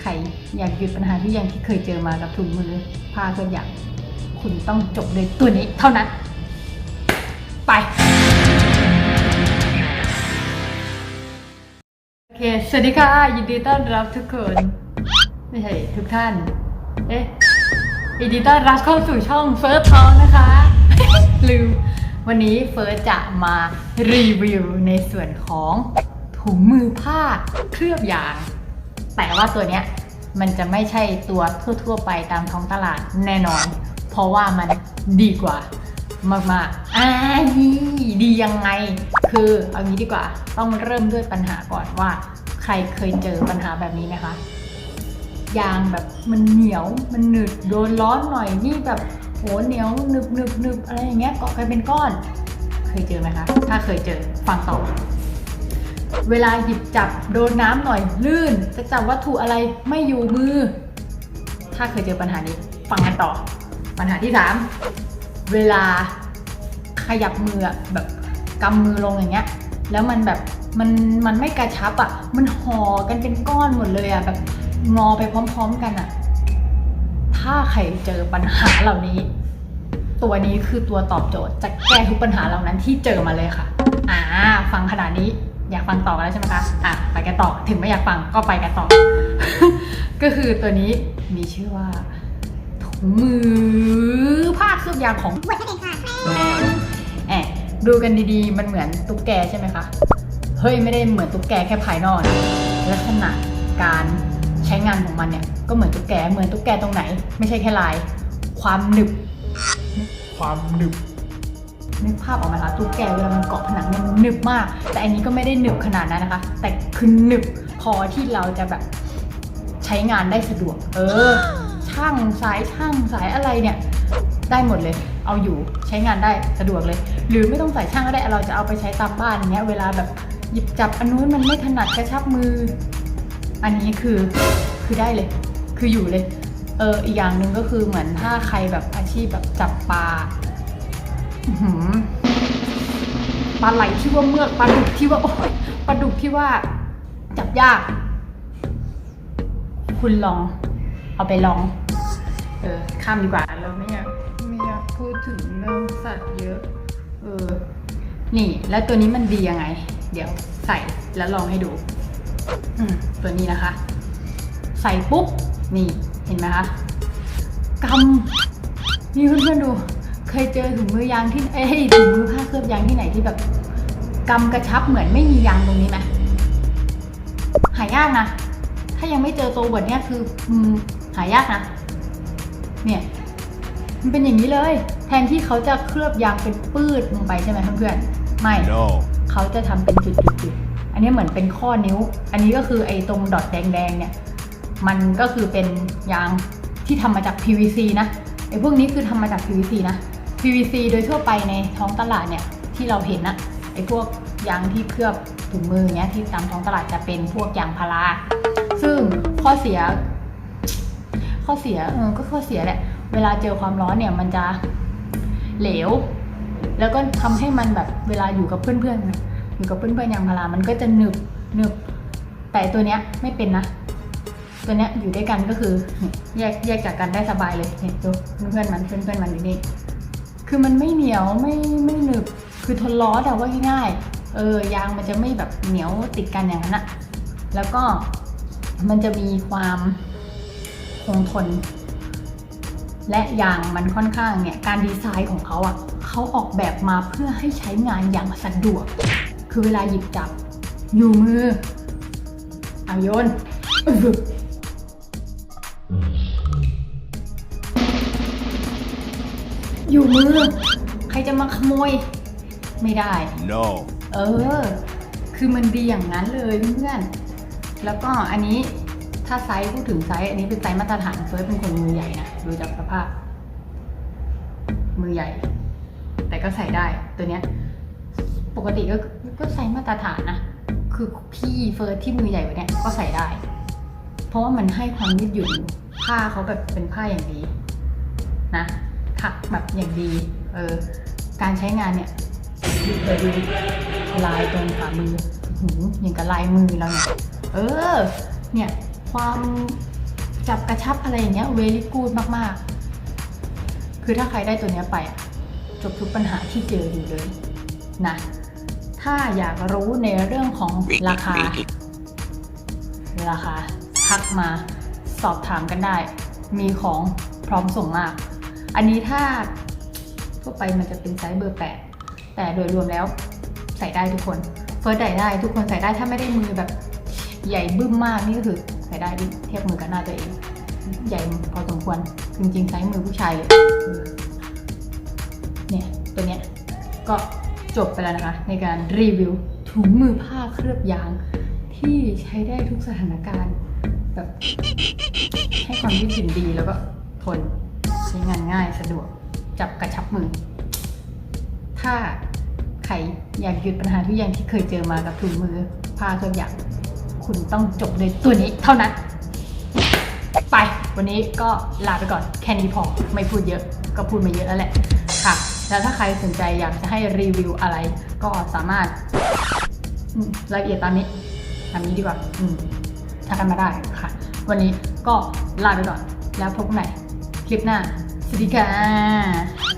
ใครอยากหยุดปัญหาที่ยังที่เคยเจอมากับถุงมือผ้าเคลือนอย่าง คุณต้องจบด้วยตัวนี้เท่านั้น ไปโอเคสวัสดีค่ะ ยินดีต้อนรับทุกคน ไม่ใช่ทุกท่าน เอ๊ะยินดีต้อนรับเข้าสู่ช่องเฟิร์สทองนะคะ ลืม วันนี้เฟิร์สจะมารีวิวในส่วนของถุงมือผ้าเคลือบยาง แต่ว่าตัวเนี้ยมันจะไม่ใช่ตัวทั่ว ๆ ไปตามท้องตลาดแน่นอน เพราะว่ามันดีกว่ามากๆอ่านี่ดียังไง คือเอางี้ดีกว่า ต้องเริ่มด้วยปัญหาก่อนว่า ใครเคยเจอปัญหาแบบนี้ไหมคะ ยางแบบมันเหนียว มันหนึบโดนร้อนหน่อย นี่แบบโหเหนียวหนึบหนึบหนึบอะไรอย่างเงี้ยเกาะกันเป็นก้อน เคยเจอไหมคะ ถ้าเคยเจอฟังต่อ เวลาหยิบจับโดนน้ำหน่อยลื่น จะจับวัตถุอะไรไม่อยู่มือ ถ้าเคยเจอปัญหานี้ฟังกันต่อ ปัญหาที่สามเวลาขยับมือแบบกำมือลงอย่างเงี้ย แล้วมันแบบมันมันไม่กระชับอะ่ะ มันห่อกันเป็นก้อนหมดเลยอะ่ะแบบงอไปพร้อม ๆกันอะ่ะ ถ้าใครเจอปัญหาเหล่านี้ ตัวนี้คือตัวตอบโจทย์จะแก้ทุกปัญหาเหล่านั้นที่เจอมาเลยค่ะ ฟังขนาดนี้ อยากฟังต่อกันแล้วใช่ไหมคะอะไปกันต่อถึงไม่อยากฟังก็ไปกันต่อ ก็คือตัวนี้มีชื่อว่าถุงมือผ้าเคลือบยางของแอบดูกันดีๆ มันเหมือนตุ๊กแกใช่ไหมคะเฮ้ยไม่ได้เหมือนตุ๊กแกแค่ภายนอกนะลักษณะการใช้งานของมันเนี่ยก็เหมือนตุ๊กแกเหมือนตุ๊กแกตรงไหน ไม่ใช่แค่ลาย ความหนึบ ความหนึบ นึกภาพออกไหมคะตุ๊กแกเวลามันเกาะผนังเนี่ยมันหนึบมาก แต่อันนี้ก็ไม่ได้หนึบขนาดนั้นนะคะ แต่คือหนึบพอที่เราจะแบบใช้งานได้สะดวก เออ ช่างสายช่างสายอะไรเนี่ย ได้หมดเลย เอาอยู่ใช้งานได้สะดวกเลย หรือไม่ต้องใส่ช่างก็ได้เราจะเอาไปใช้ตามบ้านอย่างเงี้ยเวลาแบบหยิบจับอันนู้นมันไม่ถนัดกระชับมือ อันนี้คือคือได้เลย คืออยู่เลยเอออีกอย่างหนึ่งก็คือเหมือนถ้าใครแบบอาชีพแบบจับปลา ปลาไหลที่ว่าเมือกปลาดุกที่ว่าโอ๊ยปลาดุกที่ว่า จับยาก คุณลอง เอาไปลอง เออ ข้ามดีกว่าเราไม่อยากไม่อยากพูดถึงเรื่องสัตว์เยอะ เออ นี่ แล้วตัวนี้มันดียังไง เดี๋ยวใส่แล้วลองให้ดูอืมตัวนี้นะคะ ใส่ปุ๊บ นี่ เห็นไหมคะกำนี่เพื่อนๆดู เคยเจอถุงมือยางที่เอ้ยถุงมือผ้าเคลือบยางที่ไหนที่แบบกำกระชับเหมือนไม่มียางตรงนี้ไหมหายากนะ ถ้ายังไม่เจอตัวบทเนี้ยคืออืมหายากนะ เนี่ย มันเป็นอย่างนี้เลย แทนที่เขาจะเคลือบยางเป็นปื้ดลงไปใช่ไหมเพื่อนๆไม่ no เขาจะทำเป็นจุดๆๆอันนี้เหมือนเป็นข้อนิ้ว อันนี้ก็คือไอ้ตรงดอทแดงๆเนี่ย มันก็คือเป็นยางที่ทำมาจาก PVC นะไอ้พวกนี้คือทำมาจาก PVC นะ PVC โดยทั่วไปในท้องตลาดเนี่ยที่เราเห็นนะไอ้พวกยางที่เคลือบถุงมือเนี้ยที่ตามท้องตลาดจะเป็นพวกยางพาราซึ่งข้อเสีย ข้อเสียเออก็ข้อเสียแหละ เวลาเจอความร้อนเนี่ยมันจะเหลว แล้วก็ทำให้มันแบบเวลาอยู่กับเพื่อนๆนะอยู่กับเพื่อนๆยางพารามันก็จะหนึบหนึบแต่ตัวเนี้ยไม่เป็นนะตัวเนี้ยอยู่ด้วยกันก็คือแยกแยกจากกันได้สบายเลยเนี่ยดูเพื่อนๆมันเพื่อนๆมันอยู่นี่ คือมันไม่เหนียวไม่ไม่หนึบ คือทนร้อนแต่ว่าง่ายเออยางมันจะไม่แบบเหนียวติดกันอย่างนั้นอะแล้วก็มันจะมีความคงทน และยางมันค่อนข้างเนี่ยการดีไซน์ของเขาอะเขาออกแบบมาเพื่อให้ใช้งานอย่างสะดวก คือเวลาหยิบจับอยู่มือเอาโยน อึ๊บอยู่มือ ใครจะมาขโมย ไม่ได้ no เออ คือมันดีอย่างนั้นเลยเพื่อนๆแล้วก็อันนี้ถ้าไซส์พูดถึงไซส์อันนี้เป็นไซส์มาตรฐานเฟิร์สเป็นคนมือใหญ่นะดูจากสภาพ มือใหญ่ แต่ก็ใส่ได้ตัวเนี้ยปกติก็ก็ไซส์มาตรฐานนะคือพี่เฟิร์สที่มือใหญ่กว่าเนี้ยก็ใส่ได้ เพราะว่ามันให้ความยืดหยุ่นผ้าเขาแบบเป็นผ้าอย่างดีนะ ถักแบบอย่างดี เออ การใช้งานเนี่ยดูไปดูลายตรงฝ่ามือหืออย่างกับลายมือเราเนี่ย เออ เนี่ย ความจับกระชับอะไรอย่างเงี้ยเวลี่กูดมากๆ คือถ้าใครได้ตัวเนี้ยไปอะจบทุกปัญหาที่เจออยู่เลยนะ ถ้าอยากรู้ในเรื่องของราคา ราคาทักมาสอบถามกันได้ มีของพร้อมส่งมาก อันนี้ถ้าทั่วไปมันจะเป็นไซส์เบอร์ 8 แต่โดยรวมแล้วใส่ได้ทุกคนเฟิร์สใส่ได้ทุกคนใส่ได้ถ้าไม่ได้มือแบบใหญ่บึ้มมากนี่ก็คือใส่ได้ดิเทียบมือกับหน้าตัวเอง ใหญ่พอสมควรจริงๆไซส์มือผู้ชายเลยเนี่ยตัวเนี้ยก็จบไปแล้วนะคะ ในการรีวิวถุงมือผ้าเคลือบยาง ที่ใช้ได้ทุกสถานการณ์ แบบให้ความยืดหยุ่นดีแล้วก็ทน ใช้งานง่ายสะดวกจับกระชับมือ ถ้าใครอยากหยุดปัญหาทุกอย่างที่เคยเจอมากับถุงมือผ้าเคลือบยางคุณต้องจบด้วยตัวนี้เท่านั้น ไป วันนี้ก็ลาไปก่อนแค่นี้พอไม่พูดเยอะก็พูดมาเยอะแล้วแหละค่ะ แล้วถ้าใครสนใจอยากจะให้รีวิวอะไร ก็สามารถรายละเอียดตามนี้ตามนี้ดีกว่าอืมทักกันมาได้ค่ะ วันนี้ก็ลาไปก่อนแล้วพบกันใหม่ คลิปหน้าสวัสดีค่ะ